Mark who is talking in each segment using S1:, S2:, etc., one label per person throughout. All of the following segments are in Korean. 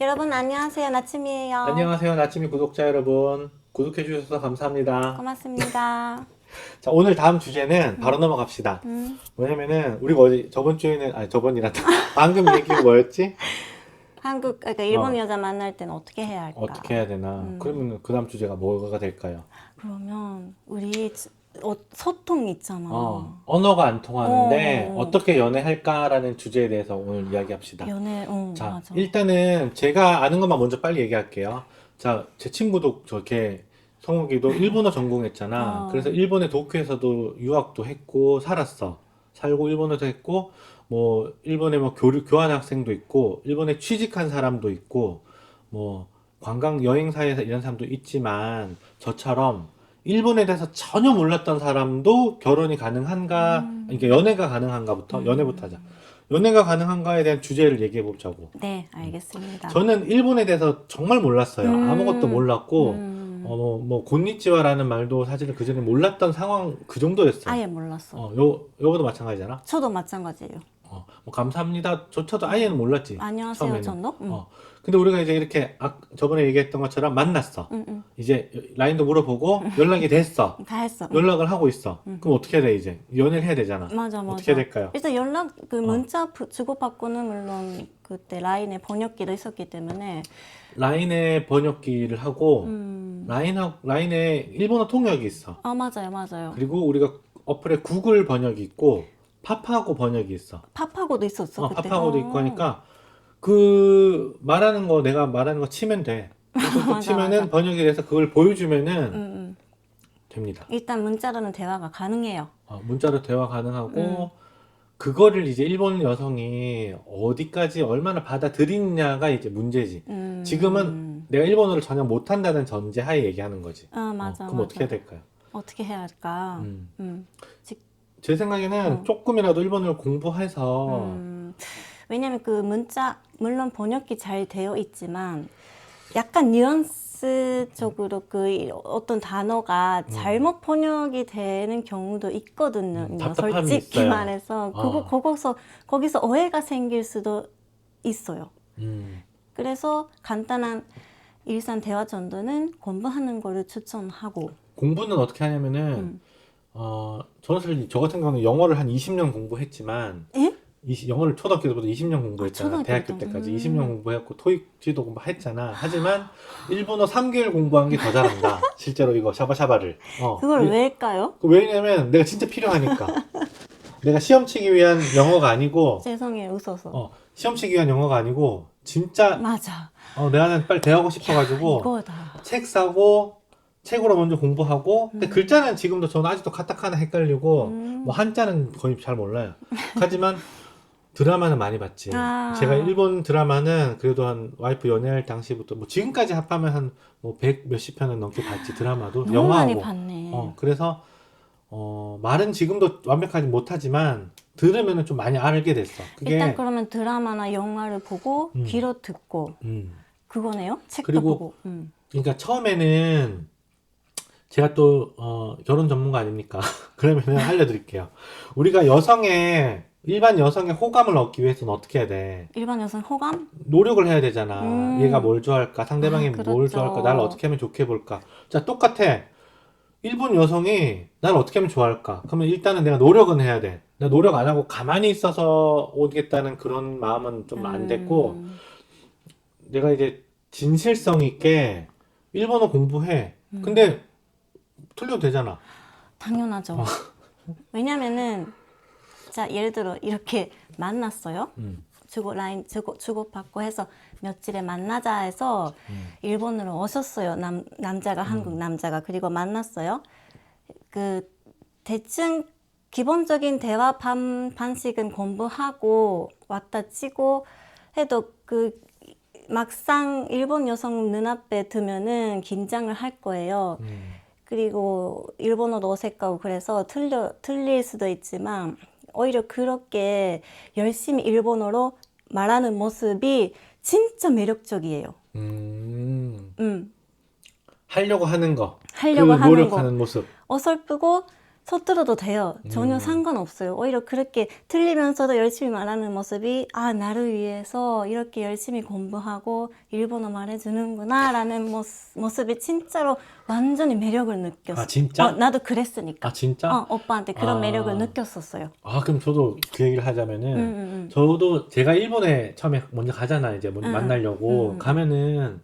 S1: 여러분 안녕하세요. 나침이에요.
S2: 안녕하세요. 나침이 구독자 여러분. 구독해 주셔서 감사합니다.
S1: 고맙습니다.
S2: 자, 오늘 다음 주제는 바로 넘어갑시다.
S1: 음,
S2: 왜냐면은 우리가 어제 저번 주에는 아니 저번이란다. 방금 얘기가 뭐였지?
S1: 한국 그러니까 일본
S2: 어.
S1: 여자 만날 때는 어떻게 해야 할까?
S2: 어떻게 해야 되나?
S1: 음.
S2: 그러면 그 다음 주제가 뭐가 될까요?
S1: 그러면 우리 지- 어, 소통 있잖아.
S2: 어, 언어가 안 통하는데
S1: 어, 어.
S2: 어, 떻게 연애할까라는 주제에 대해서 오늘 이야기합시다.
S1: 연애, 어,
S2: 자,
S1: 맞아.
S2: 일단은 제가 아는 것만 먼저 빨리 얘기할게요. 자, 제 친구도 저렇게 성욱이도 일본어 전공했잖아.
S1: 어.
S2: 그래서 일본의 도쿄에서도 유학도 했고 살았어. 살고 일본어도 했고 뭐 일본에 뭐 교류 교환 학생도 있고 일본에 취직한 사람도 있고 뭐 관광 여행사에서 일한 사람도 있지만 저처럼 일본에 대해서 전혀 몰랐던 사람도 결혼이 가능한가,
S1: 음.
S2: 그러니까 연애가 가능한가부터
S1: 음.
S2: 연애부터 하자. 연애가 가능한가에 대한 주제를 얘기해 보자고.
S1: 네, 알겠습니다.
S2: 저는 일본에 대해서 정말 몰랐어요.
S1: 음.
S2: 아무것도 몰랐고,
S1: 음,
S2: 어, 뭐, 뭐, 곤니치와라는 말도 사실은 그전에 몰랐던 상황 그 정도였어요.
S1: 아예 몰랐어.
S2: 어, 요, 요거도 마찬가지잖아.
S1: 저도 마찬가지예요.
S2: 어, 뭐, 감사합니다. 조차도 아예는 몰랐지.
S1: 안녕하세요,
S2: 처음에는.
S1: 전도. 응.
S2: 어. 근데 우리가 이제 이렇게, 아, 저번에 얘기했던 것처럼 만났어.
S1: 응, 응.
S2: 이제 라인도 물어보고 연락이 됐어.
S1: 다 했어. 응.
S2: 연락을 하고 있어.
S1: 음.
S2: 그럼 어떻게 해야 돼, 이제? 연애를 해야 되잖아.
S1: 맞아, 맞아.
S2: 어떻게 해야 될까요?
S1: 일단 연락 그
S2: 어.
S1: 문자 부- 주고받고는 물론 그때 라인에 번역기도 있었기 때문에
S2: 라인에 번역기를 하고,
S1: 음.
S2: 라인하, 라인에 일본어 통역이 있어.
S1: 아 맞아요 맞아요
S2: 그리고 우리가 어플에 구글 번역이 있고 파파고 번역이 있어.
S1: 팝하고도 있었어
S2: 어,
S1: 그때
S2: 파파고도
S1: 어.
S2: 있고 하니까 그 말하는 거 내가 말하는 거 치면 돼. 그래서 그
S1: 맞아,
S2: 치면은
S1: 맞아.
S2: 번역이 돼서 그걸 보여주면은
S1: 음, 음.
S2: 됩니다.
S1: 일단 문자로는 대화가 가능해요
S2: 어, 문자로 대화 가능하고
S1: 음.
S2: 그거를 이제 일본 여성이 어디까지 얼마나 받아들이냐가 이제 문제지.
S1: 음.
S2: 지금은 내가 일본어를 전혀 못한다는 전제하에 얘기하는 거지.
S1: 아 맞아
S2: 어, 그럼
S1: 맞아
S2: 어떻게 해야 될까요?
S1: 어떻게 해야 할까
S2: 음.
S1: 음. 직-
S2: 제 생각에는
S1: 어.
S2: 조금이라도 일본어를 공부해서
S1: 음. 왜냐면 그 문자 물론 번역기 잘 되어 있지만 약간 뉘앙스적으로 그 이- 어떤 단어가 잘못 번역이 되는 경우도 있거든요.
S2: 음, 답답함이
S1: 솔직히
S2: 있어요.
S1: 말해서 그거
S2: 어.
S1: 거기서 거기서 오해가 생길 수도 있어요.
S2: 음.
S1: 그래서 간단한 일상 대화 정도는 공부하는 거를 추천하고.
S2: 공부는 어떻게 하냐면은
S1: 음.
S2: 어 저는 사실 저 같은 경우는 영어를 한 20년 공부했지만
S1: 예?
S2: 20, 영어를 초등학교 때부터 20년 공부했잖아
S1: 초등학교
S2: 대학교
S1: 때부터.
S2: 때까지
S1: 음.
S2: 20년 공부했고 토익 지도 공부했잖아 하지만 일본어 3개월 공부한 게 더 잘한다 실제로 이거 샤바샤바를 어,
S1: 그걸
S2: 이-
S1: 왜일까요?
S2: 그 왜냐면 내가 진짜 필요하니까 내가 시험 치기 위한 영어가 아니고
S1: 죄송해요, 웃어서.
S2: 어, 시험 치기 위한 영어가 아니고 진짜
S1: 맞아.
S2: 어, 내가 빨리 대하고 싶어가지고
S1: 이거다.
S2: 책 사고 책으로 먼저 공부하고 근데
S1: 음.
S2: 글자는 지금도 저는 아직도 카타카나 헷갈리고
S1: 음.
S2: 뭐 한자는 거의 잘 몰라요 하지만 드라마는 많이 봤지
S1: 아.
S2: 제가 일본 드라마는 그래도 한 와이프 연애할 당시부터 뭐 지금까지 합하면 한 뭐 백 몇십 편은 넘게 봤지 드라마도
S1: 너무 많이
S2: 영화하고
S1: 봤네.
S2: 어 그래서 어 말은 지금도 완벽하지 못하지만 들으면은 좀 많이 알게 됐어 그게
S1: 일단 그러면 드라마나 영화를 보고
S2: 음.
S1: 귀로 듣고
S2: 음
S1: 그거네요. 책도
S2: 그리고-
S1: 보고. 음.
S2: 그러니까 처음에는 제가 또 어, 결혼 전문가 아닙니까? 그러면은 알려드릴게요. 우리가 여성의 일반 여성의 호감을 얻기 위해서는 어떻게 해야 돼?
S1: 일반 여성 호감?
S2: 노력을 해야 되잖아.
S1: 음.
S2: 얘가 뭘 좋아할까? 상대방이
S1: 아,
S2: 뭘
S1: 그렇죠.
S2: 좋아할까? 나를 어떻게 하면 좋게 볼까? 자, 똑같아. 일본 여성이 나를 어떻게 하면 좋아할까? 그러면 일단은 내가 노력은 해야 돼. 내가 노력 안 하고 가만히 있어서 오겠다는 그런 마음은 좀 안 됐고,
S1: 음.
S2: 내가 이제 진실성 있게 일본어 공부해.
S1: 음.
S2: 근데 틀려도 되잖아.
S1: 당연하죠.
S2: 어.
S1: 왜냐면은 자 예를 들어 이렇게 만났어요.
S2: 음.
S1: 주고 라인 주고 주고 받고 해서 며칠에 만나자 해서
S2: 음.
S1: 일본으로 오셨어요. 남 남자가 한국 남자가 그리고 만났어요. 그 대충 기본적인 대화 반, 반식은 공부하고 왔다 치고 해도 그 막상 일본 여성 눈앞에 두면은 긴장을 할 거예요.
S2: 음.
S1: 그리고 일본어도 어색하고 그래서 틀려, 틀릴 수도 있지만 오히려 그렇게 열심히 일본어로 말하는 모습이 진짜 매력적이에요.
S2: 음.
S1: 음,
S2: 하려고 하는 거.
S1: 하려고
S2: 그
S1: 하는 거.
S2: 노력하는 모습.
S1: 어설프고 서툴어도 돼요. 전혀
S2: 음.
S1: 상관없어요. 오히려 그렇게 틀리면서도 열심히 말하는 모습이 아 나를 위해서 이렇게 열심히 공부하고 일본어 말해주는구나라는 모습, 모습이 진짜로 완전히 매력을 느꼈어.
S2: 아, 진짜?
S1: 어, 나도 그랬으니까.
S2: 아 진짜?
S1: 어, 오빠한테 그런
S2: 아.
S1: 매력을 느꼈었어요.
S2: 아 그럼 저도 그 얘기를 하자면은
S1: 음, 음,
S2: 저도 제가 일본에 처음에 먼저 가잖아 이제 먼저
S1: 응,
S2: 만나려고
S1: 응.
S2: 가면은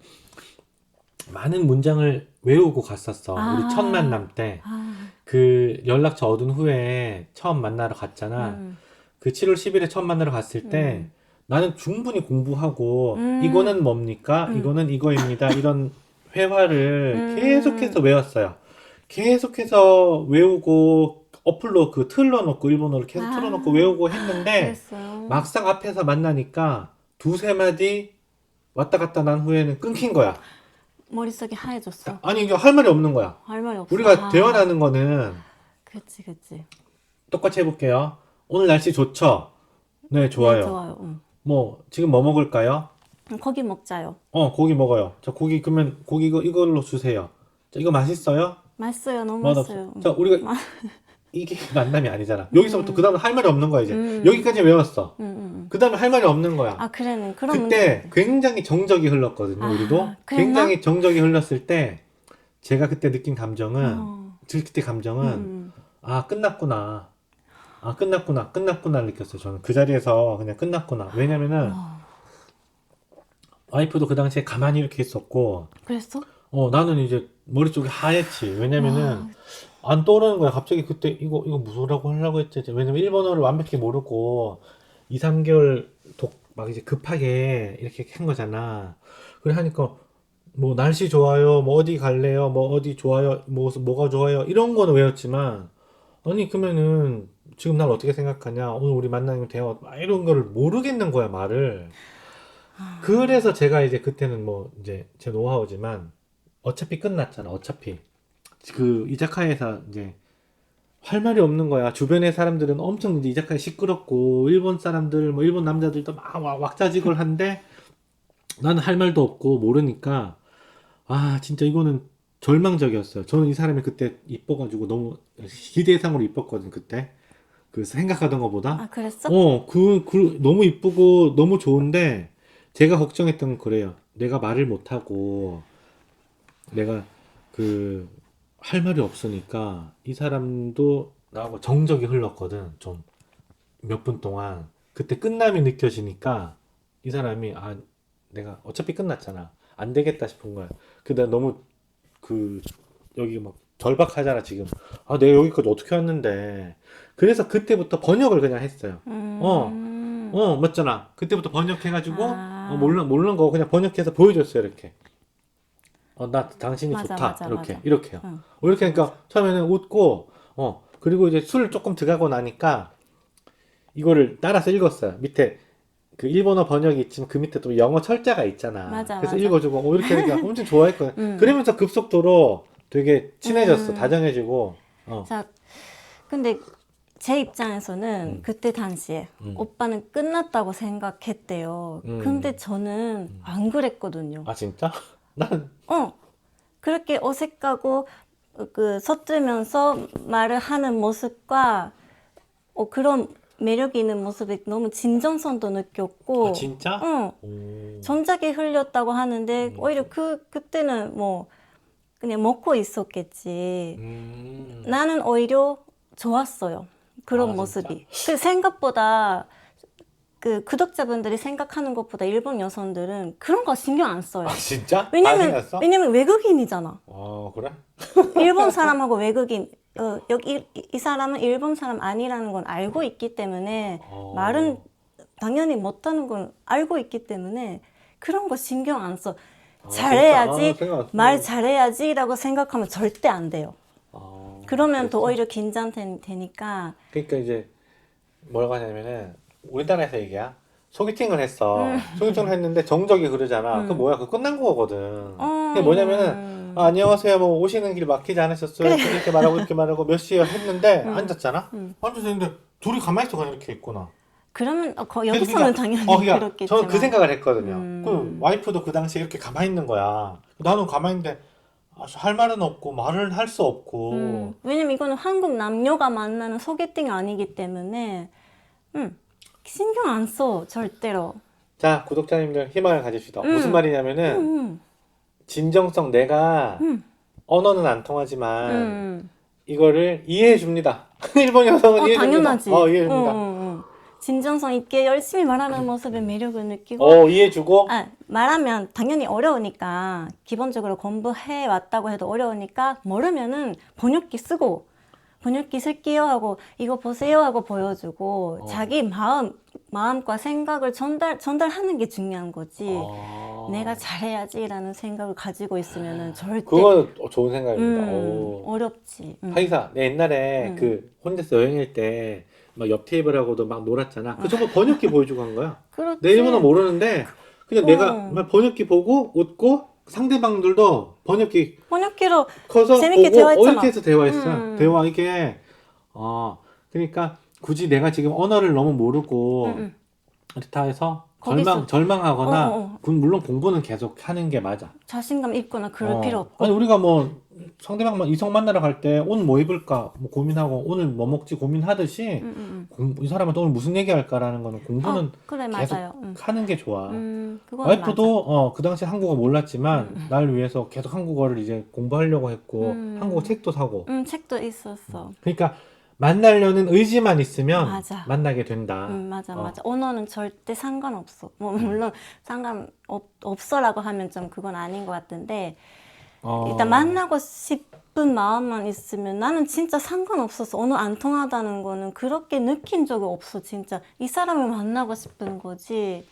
S2: 많은 문장을 외우고 갔었어
S1: 아.
S2: 우리 첫 만남 때
S1: 아,
S2: 그 연락처 얻은 후에 처음 만나러 갔잖아
S1: 음,
S2: 그 7월 10일에 처음 만나러 갔을 때
S1: 음.
S2: 나는 충분히 공부하고
S1: 음.
S2: 이거는 뭡니까
S1: 음.
S2: 이거는 이거입니다 이런 회화를
S1: 음.
S2: 계속해서 외웠어요 계속해서 외우고 어플로 그 틀어놓고 일본어를 계속
S1: 아.
S2: 틀어놓고 외우고 했는데
S1: 그랬어요.
S2: 막상 앞에서 만나니까 두세 마디 왔다 갔다 난 후에는 끊긴 거야.
S1: 머릿속이 하얘졌어.
S2: 아니 이게 할 말이 없는 거야.
S1: 할 말이 없어.
S2: 우리가
S1: 아,
S2: 대화하는 거는
S1: 그치 그치.
S2: 똑같이 해볼게요. 오늘 날씨 좋죠? 네, 좋아요.
S1: 네, 좋아요. 응.
S2: 뭐 지금 뭐 먹을까요?
S1: 음, 고기 먹자요.
S2: 어, 고기 먹어요. 자, 고기 그러면 고기 이거 이걸로 주세요. 자, 이거 맛있어요?
S1: 맛있어요. 너무
S2: 맛없어.
S1: 맛있어요.
S2: 자, 우리가
S1: 마-
S2: 이게 만남이 아니잖아. 여기서부터 그 다음에 할 말이 없는 거야 이제.
S1: 음.
S2: 여기까지 외웠어.
S1: 음, 음, 음.
S2: 그 다음에 할 말이 없는 거야.
S1: 아 그래는 그런
S2: 그때 굉장히 정적이 흘렀거든요,
S1: 아,
S2: 우리도.
S1: 그랬나?
S2: 굉장히 정적이 흘렀을 때 제가 그때 느낀 감정은
S1: 어.
S2: 저 그때 감정은
S1: 음,
S2: 아 끝났구나. 아 끝났구나. 끝났구나를 느꼈어요. 저는 그 자리에서 그냥 끝났구나. 왜냐면은
S1: 어.
S2: 와이프도 그 당시에 가만히 이렇게 있었고
S1: 그랬어?
S2: 어 나는 이제 머릿속이 하얗지. 왜냐면은
S1: 와,
S2: 안 떠오르는 거야. 갑자기 그때 이거 이거 무서라고 하려고 했지. 왜냐면 일본어를 완벽히 모르고 2, 3개월 독 막 이제 급하게 이렇게 한 거잖아. 그래 하니까 뭐 날씨 좋아요, 뭐 어디 갈래요, 뭐 어디 좋아요, 뭐 뭐가 좋아요 이런 거는 외웠지만 아니 그러면은 지금 날 어떻게 생각하냐, 오늘 우리 만나는 대화 막 이런 거를 모르겠는 거야 말을.
S1: 아,
S2: 그래서 제가 이제 그때는 뭐 이제 제 노하우지만 어차피 끝났잖아. 어차피 그 이자카야에서 이제 할 말이 없는 거야. 주변의 사람들은 엄청 이제 이자카야 시끄럽고 일본 사람들 뭐 일본 남자들도 막 와- 왁자지껄 한데 나는 할 말도 없고 모르니까 아 진짜 이거는 절망적이었어요. 저는 이 사람이 그때 이뻐가지고 너무 기대상으로 이뻤거든 그때 그 생각하던 것보다.
S1: 아 그랬어?
S2: 어, 그, 그, 너무 이쁘고 너무 좋은데, 제가 걱정했던 건 그래요. 내가 말을 못하고, 내가 그, 할 말이 없으니까, 이 사람도 나하고 정적이 흘렀거든, 좀. 몇 분 동안. 그때 끝남이 느껴지니까, 이 사람이, 아, 내가 어차피 끝났잖아. 안 되겠다 싶은 거야. 근데 너무, 그, 여기 막 절박하잖아, 지금. 아, 내가 여기까지 어떻게 왔는데. 그래서 그때부터 번역을 그냥 했어요.
S1: 음,
S2: 어. 어, 맞잖아. 그때부터 번역해가지고,
S1: 아.
S2: 어, 모르는, 모르는 거 그냥 번역해서 보여줬어요, 이렇게. 어, 나 당신이
S1: 맞아,
S2: 좋다.
S1: 맞아,
S2: 이렇게,
S1: 맞아.
S2: 이렇게요.
S1: 응.
S2: 어, 이렇게 하니까 처음에는 웃고, 어, 그리고 이제 술 조금 들어가고 나니까, 이거를 따라서 읽었어요. 밑에, 그 일본어 번역이 있지만 그 밑에 또 영어 철자가 있잖아.
S1: 맞아,
S2: 그래서
S1: 맞아.
S2: 읽어주고, 어, 이렇게 하니까 엄청 좋아했거든.
S1: 음.
S2: 그러면서 급속도로 되게 친해졌어.
S1: 음.
S2: 다정해지고, 어.
S1: 자, 근데 제 입장에서는
S2: 음.
S1: 그때 당시에
S2: 음.
S1: 오빠는 끝났다고 생각했대요.
S2: 음.
S1: 근데 저는 안 그랬거든요.
S2: 아, 진짜? 나는,
S1: 어, 그렇게 어색하고 그 서툴면서 말을 하는 모습과 어, 그런 매력 있는 모습이 너무 진정성도 느꼈고,
S2: 아, 진짜?
S1: 응,
S2: 오.
S1: 전작이 흘렸다고 하는데
S2: 음.
S1: 오히려 그 그때는 뭐 그냥 먹고 있었겠지.
S2: 음.
S1: 나는 오히려 좋았어요. 그런
S2: 아,
S1: 모습이. 그 생각보다 그 구독자분들이 생각하는 것보다 일본 여성들은 그런 거 신경 안 써요.
S2: 아, 진짜?
S1: 왜냐면? 왜냐면 외국인이잖아.
S2: 어, 그래?
S1: 일본 사람하고 외국인 어, 여기 이, 이 사람은 일본 사람 아니라는 건 알고 있기 때문에
S2: 어.
S1: 말은 당연히 못하는 건 알고 있기 때문에 그런 거 신경 안 써.
S2: 아,
S1: 잘해야지?
S2: 아,
S1: 말. 잘해야지라고 생각하면 절대 안 돼요.
S2: 아,
S1: 그러면 더
S2: 그랬어?
S1: 오히려 긴장되니까
S2: 그러니까 이제 뭐라고 하냐면은 우리나라에서 얘기야. 소개팅을 했어. 소개팅을 했는데 정적이 그러잖아.
S1: 음.
S2: 그 뭐야? 그 끝난 거거든.
S1: 어,
S2: 그게 뭐냐면은
S1: 음.
S2: 아, 안녕하세요. 뭐 오시는 길 막히지 않으셨어요? 이렇게 말하고 이렇게 말하고 몇 시에 했는데 앉았잖아.
S1: 음.
S2: 앉아서 있는데 둘이 가만히 있어 그냥 이렇게 있구나.
S1: 그러면 어, 거, 여기서는
S2: 그러니까-
S1: 당연히
S2: 어, 그러니까
S1: 그렇겠지만
S2: 저는 그 생각을 했거든요.
S1: 음.
S2: 그 와이프도 그 당시에 이렇게 가만히 있는 거야. 나는 가만히 있는데 아, 할 말은 없고 말을 할수 없고
S1: 음, 왜냐면 이거는 한국 남녀가 만나는 소개팅이 아니기 때문에 음, 신경 안 써 절대로.
S2: 자 구독자님들 희망을 가집시다
S1: 음.
S2: 무슨 말이냐면은
S1: 음,
S2: 진정성 내가
S1: 음,
S2: 언어는 안
S1: 음,
S2: 통하지만
S1: 음.
S2: 이거를 이해해 줍니다 일본 여성은
S1: 어,
S2: 이해해 줍니다
S1: 당연하지.
S2: 어 이해해 줍니다
S1: 어, 어, 어. 진정성 있게 열심히 말하는 모습에 매력을 느끼고
S2: 어 이해해 주고
S1: 아, 말하면 당연히 어려우니까 기본적으로 공부해 왔다고 해도 어려우니까 모르면은 번역기 쓰고 번역기 쓸게요 하고 이거 보세요 하고 보여주고
S2: 어.
S1: 자기 마음 마음과 생각을 전달 전달하는 게 중요한 거지.
S2: 아.
S1: 내가 잘해야지라는 생각을 가지고 있으면은 절대
S2: 그건 좋은 생각입니다
S1: 음,
S2: 오.
S1: 어렵지. 음.
S2: 하기사 내 옛날에
S1: 음.
S2: 그 혼자서 여행할 때막 옆 테이블하고 도 막 놀았잖아 그 저거 번역기 보여주고 한 거야
S1: 그렇지.
S2: 내 일본어 모르는데 그냥
S1: 어.
S2: 내가 막 번역기 보고 웃고 상대방들도 번역기
S1: 번역기로
S2: 커서
S1: 재밌게
S2: 보고
S1: 대화했잖아.
S2: 어, 이렇게 해서 대화했어
S1: 음.
S2: 대화 이게 어 그러니까 굳이 내가 지금 언어를 너무 모르고
S1: 음, 음. 거기서-
S2: 절망 절망하거나
S1: 어, 어, 어.
S2: 그 물론 공부는 계속 하는 게 맞아
S1: 자신감 있거나 그럴
S2: 어.
S1: 필요 없고.
S2: 아니 우리가 뭐 상대방 만 이성 만나러 갈 때 오늘 뭐 입을까 뭐 고민하고 오늘 뭐 먹지 고민하듯이
S1: 음, 음,
S2: 공- 이 사람한테 오늘 무슨 얘기할까라는 거는
S1: 음.
S2: 공부는
S1: 어, 그래
S2: 계속
S1: 맞아요. 음.
S2: 하는 게 좋아.
S1: 음, 그건
S2: 와이프도 어, 그 당시 한국어 몰랐지만
S1: 음.
S2: 날 위해서 계속 한국어를 이제 공부하려고 했고
S1: 음.
S2: 한국어 책도 사고
S1: 음, 책도 있었어.
S2: 그러니까 만나려는 의지만 있으면
S1: 맞아.
S2: 만나게 된다.
S1: 음, 맞아,
S2: 어.
S1: 맞아. 언어는 절대 상관없어. 뭐, 물론 상관 없, 없어라고 하면 좀 그건 아닌 것 같은데,
S2: 어.
S1: 일단 만나고 싶은 마음만 있으면 나는 진짜 상관없어서 언어 안 통하다는 거는 그렇게 느낀 적이 없어, 진짜. 이 사람을 만나고 싶은 거지.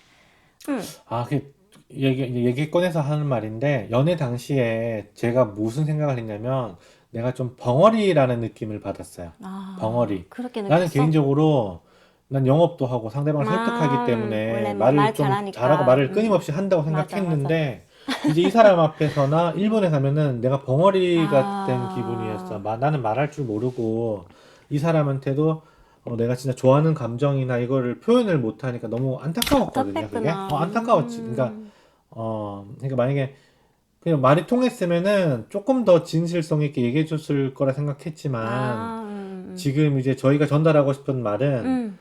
S1: 음,
S2: 아, 그 얘기 얘기 꺼내서 하는 말인데 연애 당시에 제가 무슨 생각을 했냐면 내가 좀 벙어리라는 느낌을 받았어요.
S1: 아,
S2: 벙어리.
S1: 그렇게 느꼈어?
S2: 나는 개인적으로 난 영업도 하고 상대방을
S1: 아,
S2: 설득하기 때문에
S1: 뭐
S2: 말을 말좀
S1: 잘하니까.
S2: 잘하고 말을
S1: 음.
S2: 끊임없이 한다고
S1: 맞아,
S2: 생각했는데 이제 이 사람 앞에서나 일본에 가면은 내가 벙어리
S1: 아.
S2: 같은 기분이었어. 마- 나는 말할 줄 모르고 이 사람한테도 어, 내가 진짜 좋아하는 감정이나 이거를 표현을 못 하니까 너무 안타까웠거든요. 그게
S1: 답답했구나.
S2: 어, 안타까웠지. 그러니까
S1: 음.
S2: 어, 그러니까 만약에 그냥 말이 통했으면은 조금 더 진실성 있게 얘기해 줬을 거라 생각했지만
S1: 아, 음, 음.
S2: 지금 이제 저희가 전달하고 싶은 말은
S1: 음,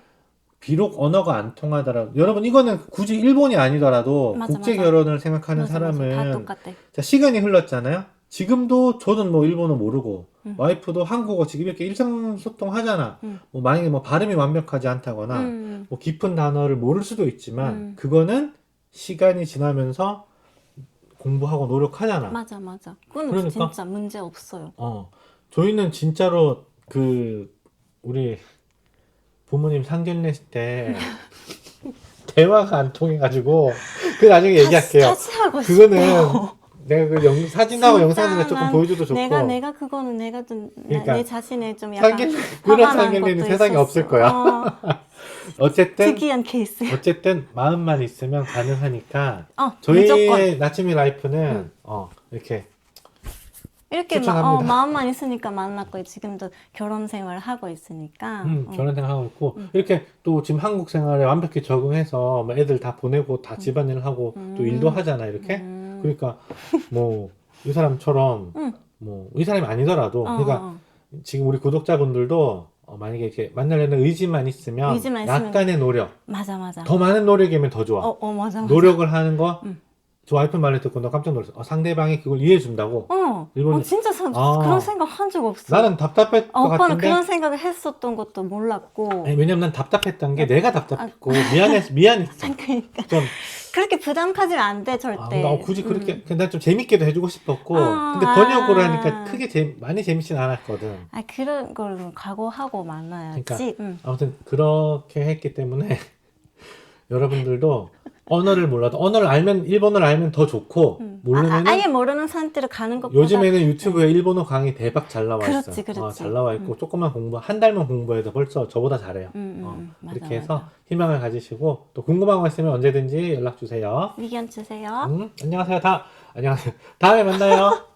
S2: 비록 언어가 안 통하더라도 여러분 이거는 굳이 일본이 아니더라도
S1: 맞아,
S2: 국제
S1: 맞아.
S2: 결혼을 생각하는
S1: 맞아, 맞아. 다
S2: 사람은
S1: 똑같아.
S2: 자, 시간이 흘렀잖아요. 지금도 저는 뭐 일본어 모르고
S1: 음.
S2: 와이프도 한국어 지금 이렇게 일상소통 하잖아.
S1: 음.
S2: 뭐 만약에 뭐 발음이 완벽하지 않다거나
S1: 음,
S2: 뭐 깊은 단어를 모를 수도 있지만
S1: 음.
S2: 그거는 시간이 지나면서 공부하고 노력하잖아.
S1: 맞아, 맞아. 그건
S2: 그러니까.
S1: 진짜 문제 없어요.
S2: 어, 저희는 진짜로 그 우리 부모님 상견례 때 대화가 안 통해가지고 그 나중에 얘기할게요.
S1: 다시, 다시 하고
S2: 그거는. 내가 그 영, 사진하고 영상을 조금
S1: 난
S2: 보여줘도 좋고
S1: 내가 내가 그거는 내가 좀 내-
S2: 그러니까
S1: 내 자신에 좀 약간
S2: 상견
S1: 화가
S2: 그런
S1: 난
S2: 상견례는 세상에
S1: 있었어.
S2: 없을 거야.
S1: 어,
S2: 어쨌든
S1: 특이한 케이스.
S2: 어쨌든 마음만 있으면 가능하니까
S1: 어,
S2: 저희의
S1: 무조건
S2: 나침이 라이프는
S1: 응.
S2: 어 이렇게
S1: 이렇게 마. 어, 마음만 있으니까 만났고 지금도 결혼 생활을 하고 있으니까.
S2: 음,
S1: 어.
S2: 결혼 생활 하고 있고
S1: 음.
S2: 이렇게 또 지금 한국 생활에 완벽히 적응해서 뭐 애들 다 보내고 다 집안일 하고 또
S1: 음.
S2: 일도 하잖아 이렇게
S1: 음.
S2: 그러니까 뭐 이 사람처럼
S1: 응.
S2: 뭐이 사람이 아니더라도
S1: 어,
S2: 그러니까
S1: 어,
S2: 지금 우리 구독자분들도 어, 만약에 이렇게 만나려는 의지만 있으면
S1: 의지만 있으면
S2: 약간의 노력
S1: 맞아 맞아.
S2: 더 많은 노력이면 더 좋아
S1: 어, 어 맞아 맞아.
S2: 노력을 하는 거
S1: 응.
S2: 저 와이프 말을 듣고 나 깜짝 놀랐어 어, 상대방이 그걸 이해해 준다고
S1: 어,
S2: 일본-
S1: 어 진짜 사,
S2: 아.
S1: 그런 생각 한 적 없어.
S2: 나는 답답할
S1: 어,
S2: 것
S1: 오빠는
S2: 같은데
S1: 그런 생각을 했었던 것도 몰랐고.
S2: 아니, 왜냐면 난 답답했던 게 내가
S1: 아.
S2: 답답했고 미안해서 미안했어
S1: 그러니까
S2: 좀
S1: 그렇게 부담 가지면 안돼
S2: 아,
S1: 절대.
S2: 나 굳이 그렇게
S1: 음.
S2: 근데 좀 재밌게도 해주고 싶었고
S1: 아,
S2: 근데 번역으로
S1: 아.
S2: 하니까 크게 재, 많이 재밌진 않았거든
S1: 아 그런 걸 각오하고 만나야지.
S2: 그러니까.
S1: 응.
S2: 아무튼 그렇게 했기 때문에 여러분들도 언어를 몰라도 언어를 알면 일본어를 알면 더 좋고
S1: 음. 아, 아, 예 모르는 상태로 가는 것보다
S2: 요즘에는 유튜브에 일본어 강의 대박 잘 나와 있어.
S1: 그렇지, 그렇지.
S2: 어, 잘 나와 있고 조금만 공부 한 달만 공부해도 벌써 저보다 잘해요.
S1: 음, 음,
S2: 어,
S1: 음. 맞아,
S2: 이렇게 해서
S1: 맞아.
S2: 희망을 가지시고 또 궁금한 거 있으면 언제든지 연락 주세요.
S1: 의견 주세요.
S2: 음, 안녕하세요. 다 안녕하세요. 다음에 만나요.